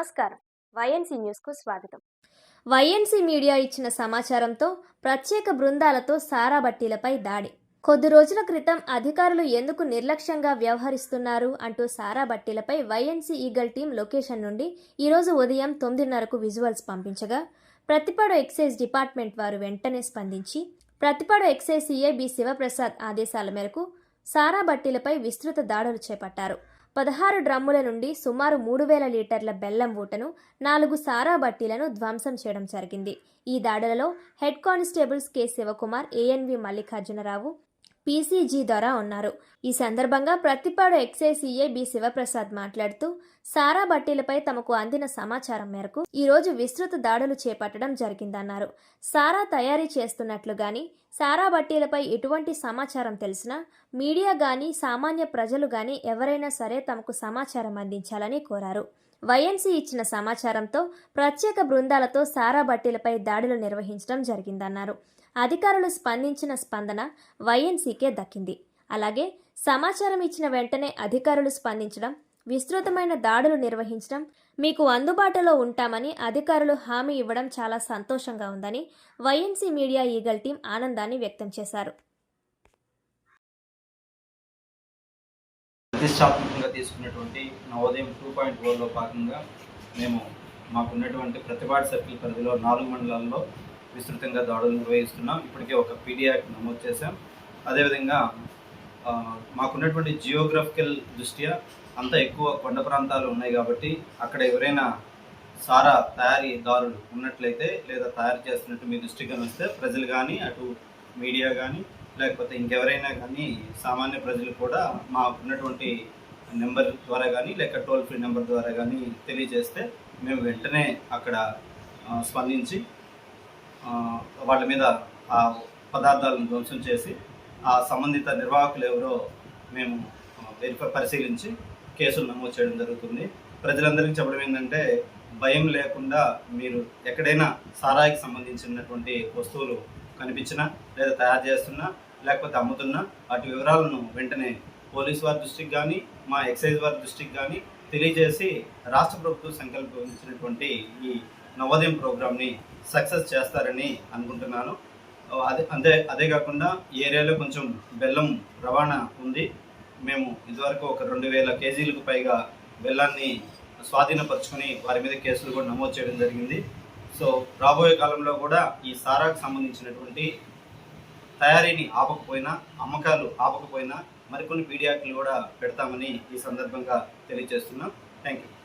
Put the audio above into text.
నమస్కారం. వైఎన్సీ న్యూస్కు స్వాగతం. వైఎన్సీ మీడియా ఇచ్చిన సమాచారంతో ప్రత్యేక బృందాలతో సారా బట్టీలపై దాడి. కొద్ది రోజుల క్రితం అధికారులు ఎందుకు నిర్లక్ష్యంగా వ్యవహరిస్తున్నారు అంటూ సారా బట్టీలపై వైఎన్సీ ఈగల్ టీం లొకేషన్ నుండి ఈరోజు ఉదయం తొమ్మిదిన్నరకు విజువల్స్ పంపించగా ప్రతిపాడు ఎక్సైజ్ డిపార్ట్మెంట్ వారు వెంటనే స్పందించి Prathipadu excise C I B Sivaprasad ఆదేశాల మేరకు సారా బట్టీలపై విస్తృత దాడులు చేపట్టారు. పదహారు డ్రమ్ముల నుండి సుమారు మూడు వేల లీటర్ల బెల్లం ఊటను నాలుగు సారా బట్టీలను ధ్వంసం చేయడం జరిగింది. ఈ దాడులలో head constables K. Sivakumar A N V Mallikarjunarao P C G ద్వారా ఉన్నారు. ఈ సందర్భంగా ప్రతిపాడు ఎక్సైసీఏ బి. శివప్రసాద్ మాట్లాడుతూ సారా బట్టీలపై తమకు అందిన సమాచారం మేరకు ఈరోజు విస్తృత దాడులు చేపట్టడం జరిగిందన్నారు. సారా తయారీ చేస్తున్నట్లు గాని సారా బట్టీలపై ఎటువంటి సమాచారం తెలిసినా మీడియా కానీ సామాన్య ప్రజలు కానీ ఎవరైనా సరే తమకు సమాచారం అందించాలని కోరారు. వైఎన్సీ ఇచ్చిన సమాచారంతో ప్రత్యేక బృందాలతో సారా బట్టీలపై దాడులు నిర్వహించడం జరిగిందన్నారు. అధికారులు స్పందించిన స్పందన వైఎన్సీకే దక్కింది. అలాగే సమాచారం ఇచ్చిన వెంటనే అధికారులు స్పందించడం విస్తృతమైన దాడులు నిర్వహించడం మీకు అందుబాటులో ఉంటామని అధికారులు హామీ ఇవ్వడం చాలా సంతోషంగా ఉందని వైఎన్సీ మీడియా ఈగల్ టీం ఆనందాన్ని వ్యక్తం చేశారు. ప్రతిష్టాత్మకంగా తీసుకున్నటువంటి నవోదయం టూ పాయింట్ ఫోర్లో భాగంగా మేము మాకున్నటువంటి ప్రతిపాటు సర్కిల్ పరిధిలో నాలుగు మండలాల్లో విస్తృతంగా దాడులు నిర్వహిస్తున్నాం. ఇప్పటికే ఒక పీడియాక్ నమోదు చేశాం. అదేవిధంగా మాకున్నటువంటి జియోగ్రఫికల్ దృష్ట్యా అంత ఎక్కువ కొండ ప్రాంతాలు ఉన్నాయి కాబట్టి అక్కడ ఎవరైనా సారా తయారీదారులు ఉన్నట్లయితే లేదా తయారు చేస్తున్నట్టు మీ దృష్టికి వస్తే ప్రజలు కానీ అటు మీడియా కానీ లేకపోతే ఇంకెవరైనా కానీ సామాన్య ప్రజలు కూడా మా ఉన్నటువంటి నెంబర్ ద్వారా కానీ లేక టోల్ ఫ్రీ నెంబర్ ద్వారా కానీ తెలియజేస్తే మేము వెంటనే అక్కడ స్పందించి వాళ్ళ మీద ఆ పదార్థాలను ధ్వంసం చేసి ఆ సంబంధిత నిర్వాహకులు ఎవరో మేము వెరిఫై పరిశీలించి కేసులు నమోదు చేయడం జరుగుతుంది. ప్రజలందరికీ చెప్పడం ఏంటంటే భయం లేకుండా మీరు ఎక్కడైనా సారాయికి సంబంధించినటువంటి వస్తువులు కనిపించినా లేదా తయారు చేస్తున్నా లేకపోతే అమ్ముతున్నా వాటి వివరాలను వెంటనే పోలీస్ వారి దృష్టికి కానీ మా ఎక్సైజ్ వారి దృష్టికి కానీ తెలియజేసి రాష్ట్ర ప్రభుత్వం సంకల్పించినటువంటి ఈ నవోదయం ప్రోగ్రామ్ని సక్సెస్ చేస్తారని అనుకుంటున్నాను. అదే అంతే అదే కాకుండా ఈ ఏరియాలో కొంచెం బెల్లం రవాణా ఉంది. మేము ఇదివరకు ఒక రెండు వేల కేజీలకు పైగా బెల్లాన్ని స్వాధీనపరుచుకొని వారి మీద కేసులు కూడా నమోదు చేయడం జరిగింది. సో రాబోయే కాలంలో కూడా ఈ సారాకు సంబంధించినటువంటి తయారీని ఆపకపోయినా అమ్మకాలు ఆపకపోయినా మరికొన్ని పీడియాక్లు కూడా పెడతామని ఈ సందర్భంగా తెలియజేస్తున్నాం. Thank you